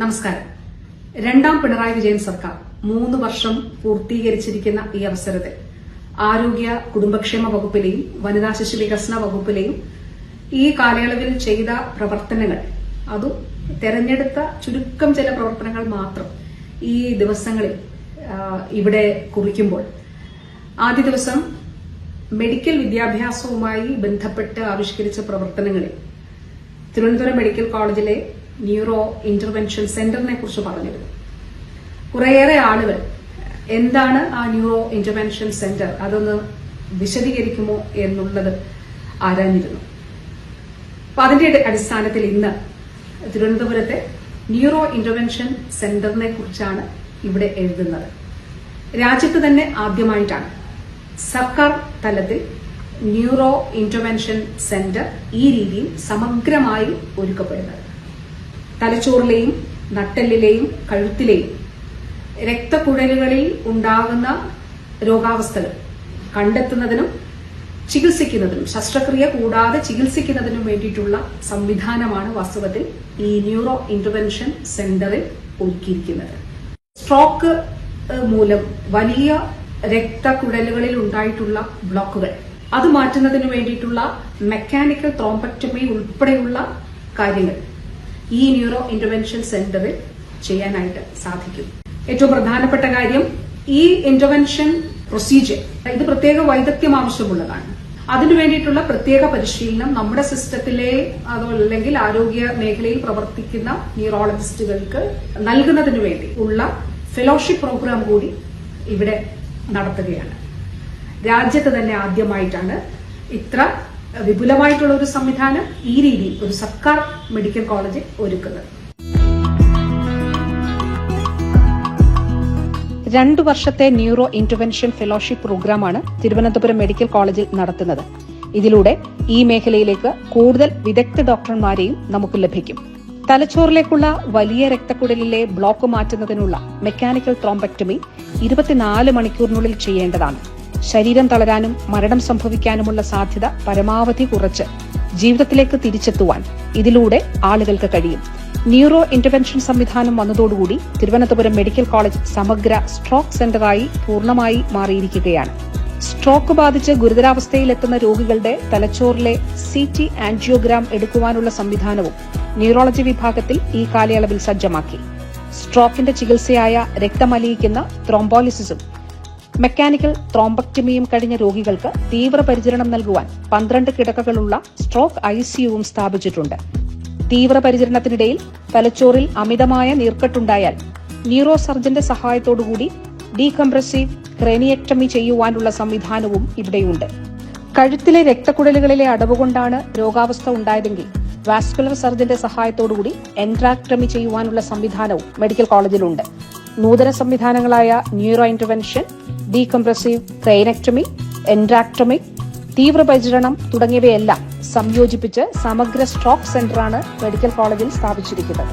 നമസ്കാരം. രണ്ടാം പിണറായി വിജയൻ സർക്കാർ മൂന്ന് വർഷം പൂർത്തീകരിച്ചിരിക്കുന്ന ഈ അവസരത്തിൽ ആരോഗ്യ കുടുംബക്ഷേമ വകുപ്പിലെയും വനിതാ ശിശു വികസന വകുപ്പിലെയും ഈ കാലയളവിൽ ചെയ്ത പ്രവർത്തനങ്ങൾ അതും തെരഞ്ഞെടുത്ത ചുരുക്കം ചില പ്രവർത്തനങ്ങൾ മാത്രം ഈ ദിവസങ്ങളിൽ ഇവിടെ കുറിക്കുമ്പോൾ. ആദ്യ ദിവസം മെഡിക്കൽ വിദ്യാഭ്യാസവുമായി ബന്ധപ്പെട്ട് ആവിഷ്കരിച്ച പ്രവർത്തനങ്ങളിൽ തിരുവനന്തപുരം മെഡിക്കൽ കോളേജിലെ ന്യൂറോ ഇന്റർവെൻഷൻ സെന്ററിനെ കുറിച്ച് പറഞ്ഞിരുന്നു കുറേയേറെ ആളുകൾ എന്താണ് ആ ന്യൂറോ ഇന്റർവെൻഷൻ സെന്റർ? അതൊന്ന് വിശദീകരിക്കുമോ എന്നുള്ളത് ആരാഞ്ഞിരുന്നു. അപ്പൊ അതിന്റെ അടിസ്ഥാനത്തിൽ ഇന്ന് തിരുവനന്തപുരത്തെ ന്യൂറോ ഇന്റർവെൻഷൻ സെന്ററിനെ കുറിച്ചാണ് ഇവിടെ എഴുതുന്നത്. രാജ്യത്ത് തന്നെ ആദ്യമായിട്ടാണ് സർക്കാർ തലത്തിൽ ന്യൂറോ ഇന്റർവെൻഷൻ സെന്റർ ഈ രീതിയിൽ സമഗ്രമായി ഒരുക്കപ്പെടുന്നത്. തലച്ചോറിലെയും നട്ടെല്ലിലെയും കഴുത്തിലെയും രക്തക്കുഴലുകളിൽ ഉണ്ടാകുന്ന രോഗാവസ്ഥകൾ കണ്ടെത്തുന്നതിനും ചികിത്സിക്കുന്നതിനും ശസ്ത്രക്രിയ കൂടാതെ ചികിത്സിക്കുന്നതിനും വേണ്ടിയിട്ടുള്ള സംവിധാനമാണ് വാസ്തവത്തിൽ ഈ ന്യൂറോ ഇന്റർവെൻഷൻ സെന്ററിൽ ഒരുക്കിയിരിക്കുന്നത്. സ്ട്രോക്ക് മൂലം വലിയ രക്തക്കുഴലുകളിൽ ഉണ്ടായിട്ടുള്ള ബ്ലോക്കുകൾ. അത് മാറ്റുന്നതിന് വേണ്ടിയിട്ടുള്ള മെക്കാനിക്കൽ ത്രോംബക്ടമി ഉൾപ്പെടെയുള്ള കാര്യങ്ങൾ. ഈ ന്യൂറോ ഇന്റർവെൻഷൻ സെന്ററിൽ ചെയ്യാനായിട്ട് സാധിക്കും. ഏറ്റവും പ്രധാനപ്പെട്ട കാര്യം ഈ ഇന്റർവെൻഷൻ പ്രൊസീജിയർ ഇത് പ്രത്യേക വൈദഗ്ധ്യം ആവശ്യമുള്ളതാണ്. അതിനു വേണ്ടിയിട്ടുള്ള പ്രത്യേക പരിശീലനം നമ്മുടെ സിസ്റ്റത്തിലെ അതല്ലെങ്കിൽ ആരോഗ്യ മേഖലയിൽ പ്രവർത്തിക്കുന്ന ന്യൂറോളജിസ്റ്റുകൾക്ക് നൽകുന്നതിന് വേണ്ടി ഉള്ള ഫെലോഷിപ്പ് പ്രോഗ്രാം കൂടി ഇവിടെ നടത്തുകയാണ്. രാജ്യത്ത് തന്നെ ആദ്യമായിട്ടാണ് ഇത്ര വിപുലമായിട്ടുള്ള ഒരു സംവിധാനം ഈ രീതിയിൽ ഒരു സർക്കാർ മെഡിക്കൽ കോളേജ് ഒരുക്കുന്നത്. രണ്ടു വർഷത്തെ ന്യൂറോ ഇന്റർവെൻഷൻ ഫെലോഷിപ്പ് പ്രോഗ്രാമാണ് തിരുവനന്തപുരം മെഡിക്കൽ കോളേജിൽ നടത്തുന്നത്. ഇതിലൂടെ ഈ മേഖലയിലേക്ക് കൂടുതൽ വിദഗ്ധ ഡോക്ടർമാരെയും നമുക്ക് ലഭിക്കും. തലച്ചോറിലേക്കുള്ള വലിയ രക്തക്കുടലിലെ ബ്ലോക്ക് മാറ്റുന്നതിനുള്ള മെക്കാനിക്കൽ ത്രോംബക്ടമി ഇരുപത്തിനാല് മണിക്കൂറിനുള്ളിൽ ചെയ്യേണ്ടതാണ്. ശരീരം തളരാനും മരണം സംഭവിക്കാനുമുള്ള സാധ്യത പരമാവധി കുറച്ച്. ജീവിതത്തിലേക്ക് തിരിച്ചെത്തുവാൻ ഇതിലൂടെ ആളുകൾക്ക് കഴിയും. ന്യൂറോ ഇന്റർവെൻഷൻ സംവിധാനം വന്നതോടുകൂടി തിരുവനന്തപുരം മെഡിക്കൽ കോളേജ് സമഗ്ര സ്ട്രോക്ക് സെന്ററായി പൂർണമായി മാറിയിരിക്കുകയാണ്. സ്ട്രോക്ക് ബാധിച്ച് ഗുരുതരാവസ്ഥയിലെത്തുന്ന രോഗികളുടെ തലച്ചോറിലെ സി ടി ആൻജിയോഗ്രാം എടുക്കുവാനുള്ള സംവിധാനവും ന്യൂറോളജി വിഭാഗത്തിൽ ഈ കാലയളവിൽ സജ്ജമാക്കി. സ്ട്രോക്കിന്റെ ചികിത്സയായ രക്തമലിയിക്കുന്ന ത്രോംബോലിസിസും മെക്കാനിക്കൽ ത്രോംബക്ടമിയും കഴിഞ്ഞ രോഗികൾക്ക് തീവ്രപരിചരണം നൽകുവാൻ പന്ത്രണ്ട് കിടക്കകളുള്ള സ്ട്രോക്ക് ഐസിയുവും സ്ഥാപിച്ചിട്ടുണ്ട്. തീവ്രപരിചരണത്തിനിടയിൽ തലച്ചോറിൽ അമിതമായ നീർക്കെട്ടുണ്ടായാൽ ന്യൂറോ സർജന്റെ സഹായത്തോടുകൂടി ഡീകംപ്രസീവ് ക്രേനിയക്ടമി ചെയ്യുവാനുള്ള സംവിധാനവും ഇവിടെയുണ്ട്. കഴുത്തിലെ രക്തക്കുഴലുകളിലെ അടവുകൊണ്ടാണ് രോഗാവസ്ഥ ഉണ്ടായതെങ്കിൽ വാസ്കുലർ സർജന്റെ സഹായത്തോടുകൂടി എൻട്രാക്ടമി ചെയ്യുവാനുള്ള സംവിധാനവും മെഡിക്കൽ കോളേജിലുണ്ട് നൂതന സംവിധാനങ്ങളായ neuro intervention decompressive craniectomy endarterectomy തീവ്രപരിചരണം തുടങ്ങിയവയെല്ലാം സംയോജിപ്പിച്ച് സമഗ്ര സ്ട്രോക്ക് സെന്ററാണ് മെഡിക്കൽ കോളേജിൽ സ്ഥാപിച്ചിരിക്കുന്നത്.